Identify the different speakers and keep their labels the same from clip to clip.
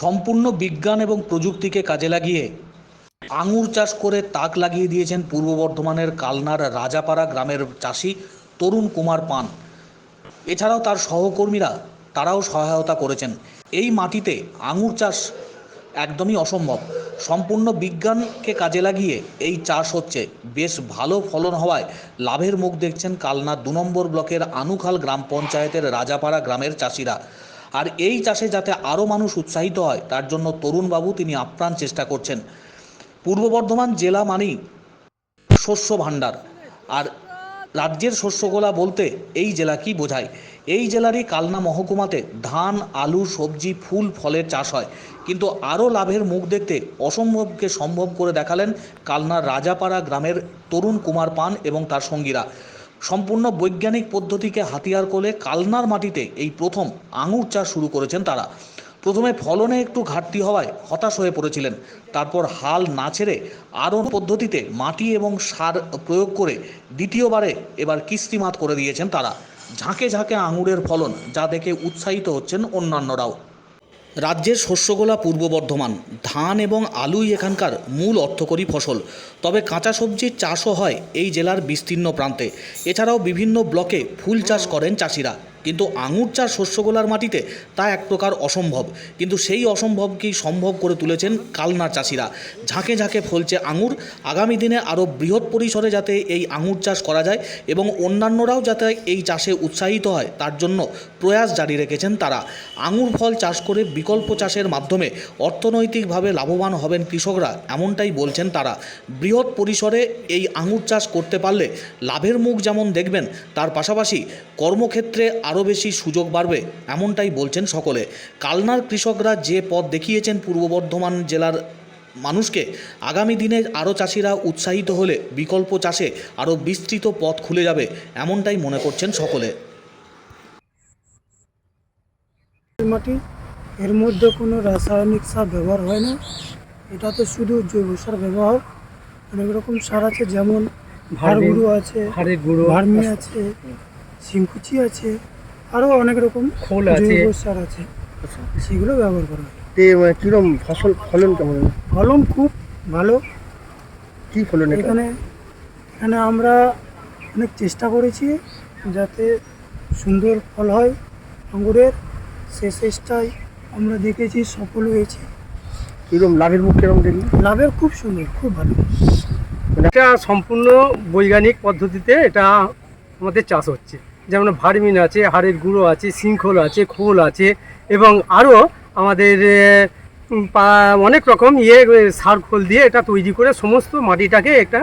Speaker 1: সম্পূর্ণ বিজ্ঞান এবং প্রযুক্তিকে কাজে লাগিয়ে আঙুর চাষ করে তাক লাগিয়ে দিয়েছেন পূর্ব বর্ধমানের কালনার রাজাপাড়া গ্রামের চাষি তরুণ কুমার পান। এছাড়াও তার সহকর্মীরা তারাও সহায়তা করেছেন। এই মাটিতে আঙুর চাষ একদমই অসম্ভব। সম্পূর্ণ বিজ্ঞানকে কাজে লাগিয়ে এই চাষ হচ্ছে। বেশ ভালো ফলন হওয়ায় লাভের মুখ দেখছেন কালনা দু নম্বর ব্লকের আনুখাল গ্রাম পঞ্চায়েতের রাজাপাড়া গ্রামের চাষিরা। আর এই চাষে যাতে আরও মানুষ উৎসাহিত হয়, তার জন্য তরুণবাবু তিনি আপ্রাণ চেষ্টা করছেন। পূর্ব বর্ধমান জেলা মানেই শস্য ভাণ্ডার। আর রাজ্যের শস্যগোলা বলতে এই জেলা কি বোঝায়? এই জেলারই কালনা মহকুমাতে ধান, আলু, সবজি, ফুল, ফলের চাষ হয়। কিন্তু আরও লাভের মুখ দেখতে অসম্ভবকে সম্ভব করে দেখালেন কালনার রাজাপাড়া গ্রামের তরুণ কুমার পান এবং তার সঙ্গীরা। সম্পূর্ণ বৈজ্ঞানিক পদ্ধতিকে হাতিয়ার করে কালনার মাটিতে এই প্রথম আঙুর চাষ শুরু করেছেন তারা। প্রথমে ফলনে একটু ঘাটতি হওয়ায় হতাশ হয়ে পড়েছিলেন। তারপর হাল না ছেড়ে আরও পদ্ধতিতে মাটি এবং সার প্রয়োগ করে দ্বিতীয়বারে এবার কিস্তিমাত করে দিয়েছেন তারা। ঝাঁকে ঝাঁকে আঙুরের ফলন যা দেখে উৎসাহিত হচ্ছেন অন্যান্যরাও। রাজ্যের শস্যগোলা পূর্ব বর্ধমান, ধান এবং আলুই এখানকার মূল অর্থকরী ফসল। তবে কাঁচা সবজির চাষও হয় এই জেলার বিস্তীর্ণ প্রান্তে। এছাড়াও বিভিন্ন ব্লকে ফুল চাষ করেন চাষিরা। কিন্তু আঙুর চাষ শস্যগোলার মাটিতে তা এক প্রকার অসম্ভব। কিন্তু সেই অসম্ভবকেই সম্ভব করে তুলেছেন কালনার চাষিরা। ঝাঁকে ঝাঁকে ফলছে আঙুর। আগামী দিনে আরও বৃহৎ পরিসরে যাতে এই আঙুর চাষ করা যায় এবং অন্যান্যরাও যাতে এই চাষে উৎসাহিত হয়, তার জন্য প্রয়াস জারি রেখেছেন তারা। আঙুর ফল চাষ করে বিকল্প চাষের মাধ্যমে অর্থনৈতিকভাবে লাভবান হবেন কৃষকরা, এমনটাই বলছেন তারা। বৃহৎ পরিসরে এই আঙুর চাষ করতে পারলে লাভের মুখ যেমন দেখবেন, তার পাশাপাশি কর্মক্ষেত্রে আরও বেশি সুযোগ বাড়বে এমনটাই বলছেন সকলে। কালনার কৃষকরা যে পথ দেখিয়েছেন পূর্ব বর্ধমান জেলার মানুষকে আগামী দিনে আরও চাষিরা উৎসাহিত হলে বিকল্প চাষে আরও বিস্তৃত পথ খুলে যাবে এমনটাই মনে করছেন সকলে।
Speaker 2: মাটি এর মধ্যে কোনো রাসায়নিক সার ব্যবহার হয় না। এটাতে শুধু জৈব সার ব্যবহার। অনেক রকম সার আছে যেমন ভাড় গুঁড়ো আছে
Speaker 3: হাড়ের গুঁড়ো
Speaker 2: ভার্মি আছে শিংকুচি আছে। আরও অনেক রকম
Speaker 3: খোল আছে।
Speaker 2: জৈব সার আছে। সেগুলো ব্যবহার করা হয়।
Speaker 4: মানে কিরম ফসল ফলন কেমন?
Speaker 2: ফলন খুব ভালো।
Speaker 4: কি ফলন
Speaker 2: এখানে এখানে আমরা অনেক চেষ্টা করেছি যাতে সুন্দর ফল হয় আঙুরের সে চেষ্টায় আমরা দেখেছি সফল হয়েছে।
Speaker 4: কিরম লাভের মুখ কিরম দেখলি
Speaker 2: লাভের খুব সুন্দর খুব ভালো।
Speaker 3: এটা সম্পূর্ণ বৈজ্ঞানিক পদ্ধতিতে এটা আমাদের চাষ হচ্ছে। যেমন ভার্মিন আছে হাড়ের গুঁড়ো আছে শৃঙ্খল আছে খোল আছে এবং আরও আমাদের অনেক রকম ইয়ে সার খোল দিয়ে এটা তৈরি করে সমস্ত মাটিটাকে একটা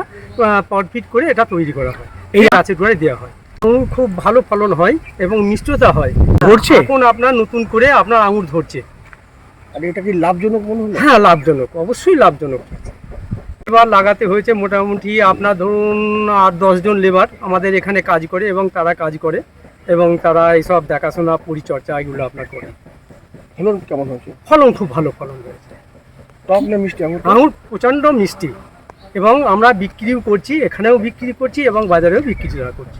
Speaker 3: পরফিট করে এটা তৈরি করা হয়। এই গাছের গোড়ায় দেওয়া হয়। আঙুর খুব ভালো ফলন হয় এবং মিষ্টতা হয়।
Speaker 4: ধরছে?
Speaker 3: এখন আপনার নতুন করে আপনার আঙুর ধরছে।
Speaker 4: আর এটা কি লাভজনক মনে হলো
Speaker 3: হ্যাঁ লাভজনক অবশ্যই লাভজনক। এবার লাগাতে হয়েছে মোটামুটি আপনার ধরুন আট দশজন লেবার আমাদের এখানে কাজ করে এবং তারা কাজ করে এবং তারা এইসব দেখাশোনা পরিচর্যা এগুলো আপনার করে।
Speaker 4: ফলন কেমন হয়েছে?
Speaker 3: ফলন খুব ভালো ফলন হয়েছে।
Speaker 4: টক না মিষ্টি? আঙুর
Speaker 3: আঙুর প্রচণ্ড মিষ্টি। এবং আমরা বিক্রিও করছি এখানেও বিক্রি করছি এবং বাজারেও বিক্রি করছি।